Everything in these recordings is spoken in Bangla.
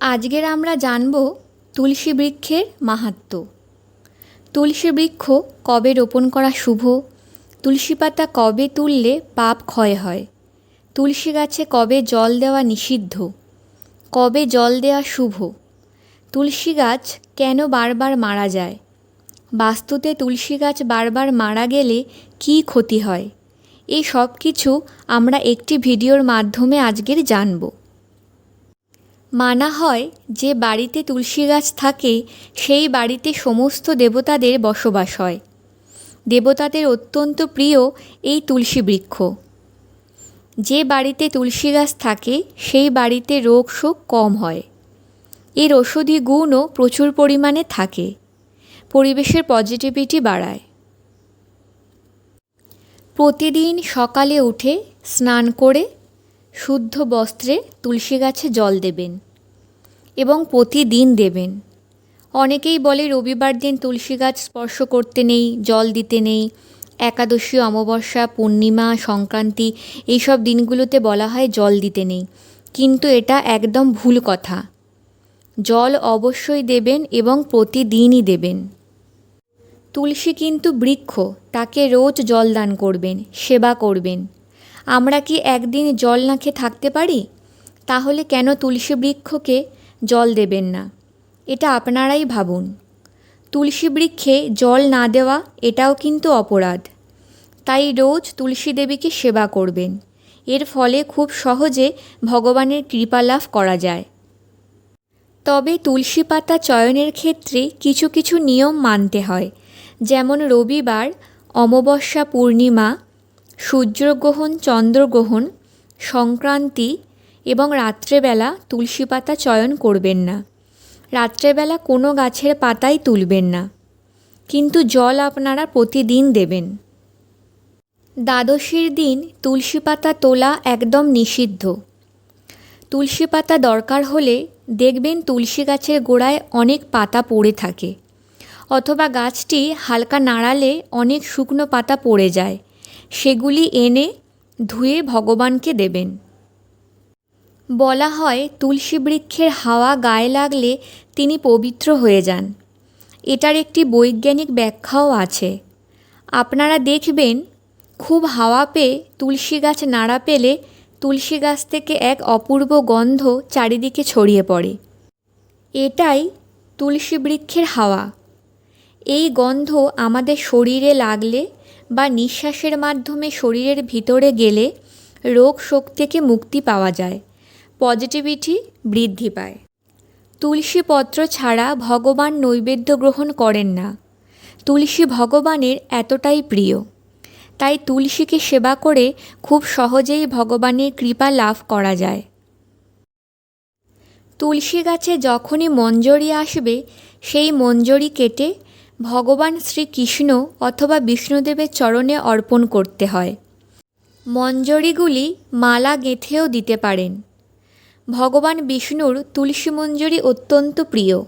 আজকের আমরা জানব তুলসী বৃক্ষের মাহাত্ম্য তুলসী বৃক্ষ কবে রোপণ করা শুভ? তুলসী পাতা কবে তুললে পাপ ক্ষয় হয়? তুলসী গাছে কবে জল দেওয়া নিষিদ্ধ? কবে জল দেওয়া শুভ? তুলসী গাছ কেন বারবার মারা যায়? বাস্তুতে তুলসী গাছ বারবার মারা গেলে কী ক্ষতি হয়? এই সব কিছু আমরা একটি ভিডিওর মাধ্যমে আজকের জানব। মানা হয় যে বাড়িতে তুলসী গাছ থাকে, সেই বাড়িতে সমস্ত দেবতাদের বসবাস হয়। দেবতাদের অত্যন্ত প্রিয় এই তুলসী বৃক্ষ। যে বাড়িতে তুলসী গাছ থাকে, সেই বাড়িতে রোগ শোক কম হয়। এর ওষুধি গুণও প্রচুর পরিমাণে থাকে। পরিবেশের পজিটিভিটি বাড়ায়। প্রতিদিন সকালে উঠে স্নান করে শুদ্ধ বস্ত্রে তুলসী গাছে জল দেবেন এবং প্রতিদিন দেবেন। অনেকেই বলে রবিবার দিন তুলসী গাছ স্পর্শ করতে নেই, জল দিতে নেই। একাদশী, অমাবস্যা, পূর্ণিমা, সংক্রান্তি এইসব দিনগুলোতে বলা হয় জল দিতে নেই। কিন্তু এটা একদম ভুল কথা। জল অবশ্যই দেবেন এবং প্রতিদিনই দেবেন। তুলসী কিন্তু বৃক্ষ, তাকে রোজ জল দান করবেন, সেবা করবেন। আমরা কি একদিন জল না খেয়ে থাকতে পারি? তাহলে কেন তুলসী বৃক্ষকে জল দেবেন না? এটা আপনারাই ভাবুন। তুলসী বৃক্ষে জল না দেওয়া এটাও কিন্তু অপরাধ। তাই রোজ তুলসী দেবীকে সেবা করবেন। এর ফলে খুব সহজে ভগবানের কৃপা লাভ করা যায়। তবে তুলসী পাতা চয়নের ক্ষেত্রে কিছু কিছু নিয়ম মানতে হয়। যেমন রবিবার, অমাবস্যা পূর্ণিমা সূর্যগ্রহণ, চন্দ্রগ্রহণ, সংক্রান্তি এবং রাত্রেবেলা তুলসী পাতা চয়ন করবেন না। রাত্রেবেলা কোনো গাছের পাতাই তুলবেন না। কিন্তু জল আপনারা প্রতিদিন দেবেন। দ্বাদশীর দিন তুলসী পাতা তোলা একদম নিষিদ্ধ। তুলসী পাতা দরকার হলে দেখবেন তুলসী গাছের গোড়ায় অনেক পাতা পড়ে থাকে। অথবা গাছটি হালকা নাড়ালে অনেক শুকনো পাতা পড়ে যায়। সেগুলি এনে ধুয়ে ভগবানকে দেবেন। বলা হয়, তুলসী বৃক্ষের হাওয়া গায়ে লাগলে তিনি পবিত্র হয়ে যান। এটার একটি বৈজ্ঞানিক ব্যাখ্যাও আছে। আপনারা দেখবেন, খুব হাওয়া পেয়ে তুলসী গাছ নাড়া পেলে তুলসী গাছ থেকে এক অপূর্ব গন্ধ চারিদিকে ছড়িয়ে পড়ে। এটাই তুলসী বৃক্ষের হাওয়া। এই গন্ধ আমাদের শরীরে লাগলে বা নিঃশ্বাসের মাধ্যমে শরীরের ভিতরে গেলে রোগ শোক থেকে মুক্তি পাওয়া যায় পজিটিভিটি বৃদ্ধি পায়। তুলসী পত্র ছাড়া ভগবান নৈবেদ্য গ্রহণ করেন না। তুলসী ভগবানের এতটাই প্রিয়। তাই তুলসীকে সেবা করে খুব সহজেই ভগবানের কৃপা লাভ করা যায়। তুলসী গাছে যখনই মঞ্জরি আসবে, সেই মঞ্জরি কেটে ভগবান শ্রীকৃষ্ণ অথবা বিষ্ণুদেবের চরণে অর্পণ করতে হয়। মঞ্জরিগুলি মালা গেঁথেও দিতে পারেন। ভগবান বিষ্ণুর তুলসী মঞ্জরি অত্যন্ত প্রিয়।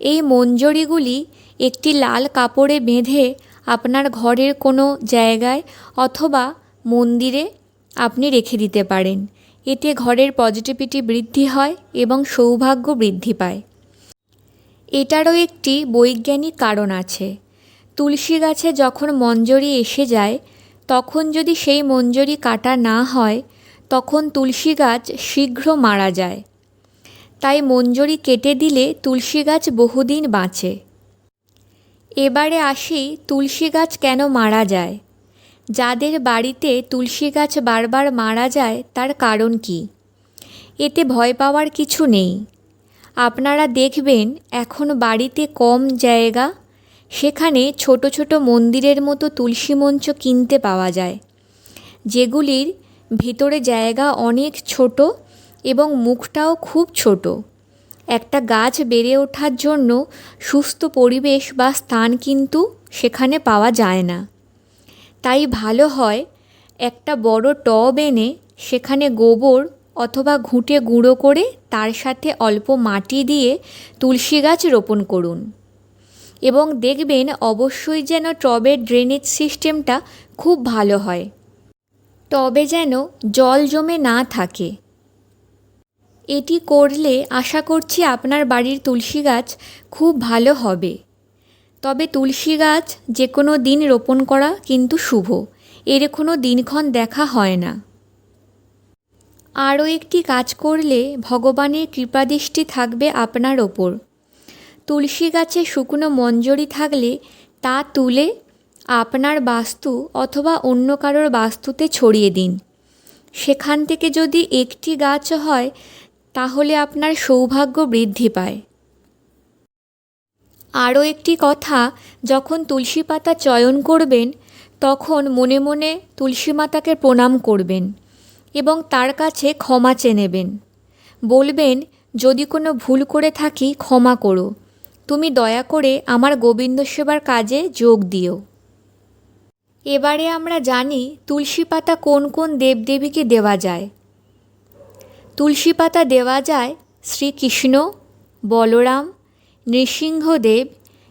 এই মঞ্জরিগুলি একটি লাল কাপড়ে বেঁধে আপনার ঘরের কোনো জায়গায় অথবা মন্দিরে আপনি রেখে দিতে পারেন। এতে ঘরের পজিটিভিটি বৃদ্ধি হয় এবং সৌভাগ্য বৃদ্ধি পায়। এটারও একটি বৈজ্ঞানিক কারণ আছে। তুলসী গাছে যখন মঞ্জরি এসে যায়, তখন যদি সেই মঞ্জরি কাটা না হয়, তখন তুলসী গাছ শীঘ্র মারা যায়। তাই মঞ্জরি কেটে দিলে তুলসী গাছ বহুদিন বাঁচে। এবারে আসি তুলসী গাছ কেন মারা যায়? যাদের বাড়িতে তুলসী গাছ বারবার মারা যায়, তার কারণ কি? এতে ভয় পাওয়ার কিছু নেই। আপনারা দেখবেন এখন বাড়িতে কম জায়গা। সেখানে ছোট ছোট মন্দিরের মতো তুলসী মঞ্চ কিনতে পাওয়া যায়। যেগুলির ভিতরে জায়গা অনেক ছোট এবং মুখটাও খুব ছোট। একটা গাছ বেড়ে ওঠার জন্য সুস্থ পরিবেশ বা স্থান কিন্তু সেখানে পাওয়া যায় না। তাই ভালো হয় একটা বড় টব এনে সেখানে গোবর অথবা ঘুঁটে গুঁড়ো করে তার সাথে অল্প মাটি দিয়ে তুলসী গাছ রোপণ করুন। এবং দেখবেন অবশ্যই যেন টবের ড্রেনেজ সিস্টেমটা খুব ভালো হয়। টবে যেন জল জমে না থাকে। এটি করলে আশা করছি আপনার বাড়ির তুলসী গাছ খুব ভালো হবে। তবে তুলসী গাছ যে কোনো দিন রোপণ করা কিন্তু শুভ। এর কোনো দিনক্ষণ দেখা হয় না। আরও একটি কাজ করলে ভগবানের কৃপাদৃষ্টি থাকবে আপনার ওপর। তুলসী গাছে শুকনো মঞ্জরি থাকলে তা তুলে আপনার বাস্তু অথবা অন্য কারোর বাস্তুতে ছড়িয়ে দিন। সেখান থেকে যদি একটি গাছ হয়, তাহলে আপনার সৌভাগ্য বৃদ্ধি পায়। আরও একটি কথা, যখন তুলসী পাতা চয়ন করবেন, তখন মনে মনে তুলসী মাতাকে প্রণাম করবেন। এবং তার কাছে ক্ষমা চেয়ে নেবেন। বলবেন, যদি কোনো ভুল করে থাকি, ক্ষমা করো। তুমি দয়া করে আমার গোবিন্দ সেবার কাজে যোগ দিও। এবারে আমরা জানি তুলসী পাতা কোন কোন দেবদেবীকে দেওয়া যায়। তুলসী পাতা দেওয়া যায় শ্রীকৃষ্ণ, বলরাম, নৃসিংহদেব,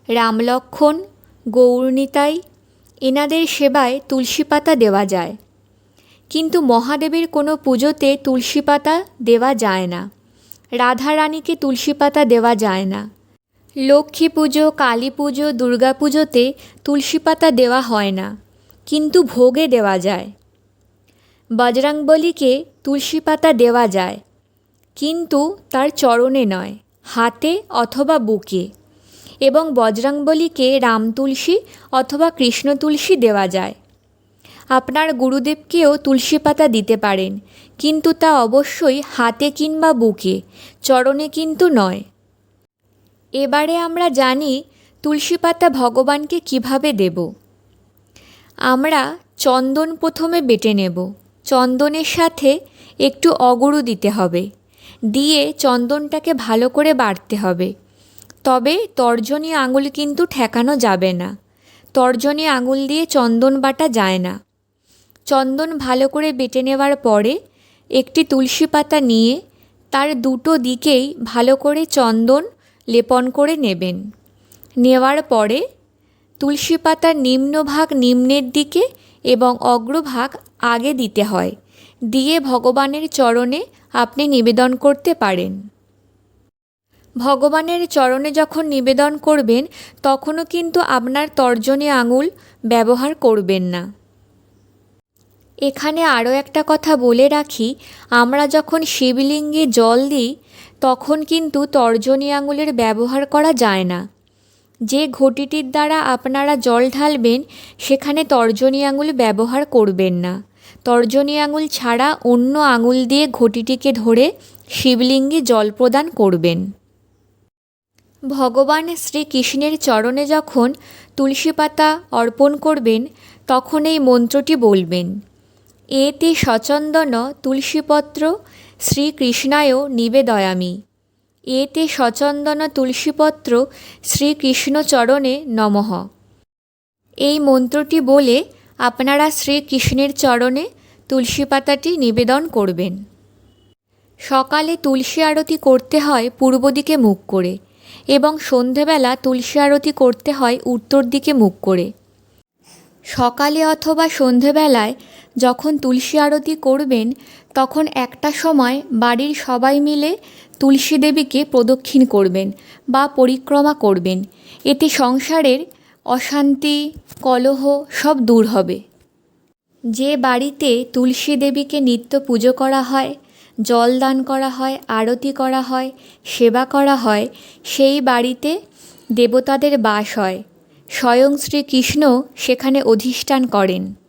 রামলক্ষণ, গৌরনিতাই। এনাদের সেবায় তুলসী পাতা দেওয়া যায়। কিন্তু মহাদেবের কোনো পুজোতে তুলসী পাতা দেওয়া যায় না। রাধারানীকে তুলসী পাতা দেওয়া যায় না। লক্ষ্মী পুজো, কালী পুজো, দুর্গা পুজোতে তুলসী পাতা দেওয়া হয় না, কিন্তু ভোগে দেওয়া যায়। বজরংবলীকে তুলসী পাতা দেওয়া যায়, কিন্তু তার চরণে নয়, হাতে অথবা বুকে। এবং বজরংবলীকে রাম তুলসী অথবা কৃষ্ণ তুলসী দেওয়া যায়। আপনার গুরুদেবকেও তুলসী পাতা দিতে পারেন, কিন্তু তা অবশ্যই হাতে কিংবা বুকে, চরণে কিন্তু নয়। এবারে আমরা জানি তুলসী পাতা ভগবানকে কীভাবে দেব। আমরা চন্দন প্রথমে বেটে নেব, চন্দনের সাথে একটু অগুরু দিতে হবে, দিয়ে চন্দনটাকে ভালো করে বাড়তে হবে। তবে তর্জনী আঙুল কিন্তু ঠেকানো যাবে না, তর্জনী আঙুল দিয়ে চন্দন বাটা যায় না। চন্দন ভালো করে বেটে নেওয়ার পরে একটি তুলসী পাতা নিয়ে তার দুটো দিকেই ভালো করে চন্দন লেপন করে নেবেন। নেওয়ার পরে তুলসী পাতার নিম্নভাগ নিম্নের দিকে এবং অগ্রভাগ আগে দিতে হয়। দিয়ে ভগবানের চরণে আপনি নিবেদন করতে পারেন। ভগবানের চরণে যখন নিবেদন করবেন, তখনও কিন্তু আপনার তর্জনী আঙুল ব্যবহার করবেন না। এখানে আরও একটা কথা বলে রাখি, আমরা যখন শিবলিঙ্গে জল দিই, তখন কিন্তু তর্জনী আঙুলের ব্যবহার করা যায় না। যে ঘটিটির দ্বারা আপনারা জল ঢালবেন, সেখানে তর্জনী আঙুল ব্যবহার করবেন না। তর্জনী আঙুল ছাড়া অন্য আঙুল দিয়ে ঘটিটিকে ধরে শিবলিঙ্গে জল প্রদান করবেন। ভগবান শ্রীকৃষ্ণের চরণে যখন তুলসী পাতা অর্পণ করবেন, তখন এই মন্ত্রটি বলবেন এতে সচন্দন তুলসীপত্র শ্রীকৃষ্ণায় নিবেদয়ামি। এতে সচন্দন তুলসীপত্র শ্রীকৃষ্ণচরণে নমঃ। এই মন্ত্রটি বলে আপনারা শ্রীকৃষ্ণের চরণে তুলসী পাতাটি নিবেদন করবেন। সকালে তুলসী আরতি করতে হয় পূর্ব দিকে মুখ করে এবং সন্ধেবেলা তুলসী আরতি করতে হয় উত্তর দিকে মুখ করে। সকালে অথবা সন্ধেবেলায় যখন তুলসী আরতি করবেন, তখন একটা সময় বাড়ির সবাই মিলে তুলসী দেবীকে প্রদক্ষিণ করবেন বা পরিক্রমা করবেন। এতে সংসারের অশান্তি, কলহ সব দূর হবে। যে বাড়িতে তুলসী দেবীকে নিত্য পুজো করা হয়, জল দান করা হয়, আরতি করা হয়, সেবা করা হয়, সেই বাড়িতে দেবতাদের বাস হয়। স্বয়ং শ্রীকৃষ্ণ সেখানে অধিষ্ঠান করেন।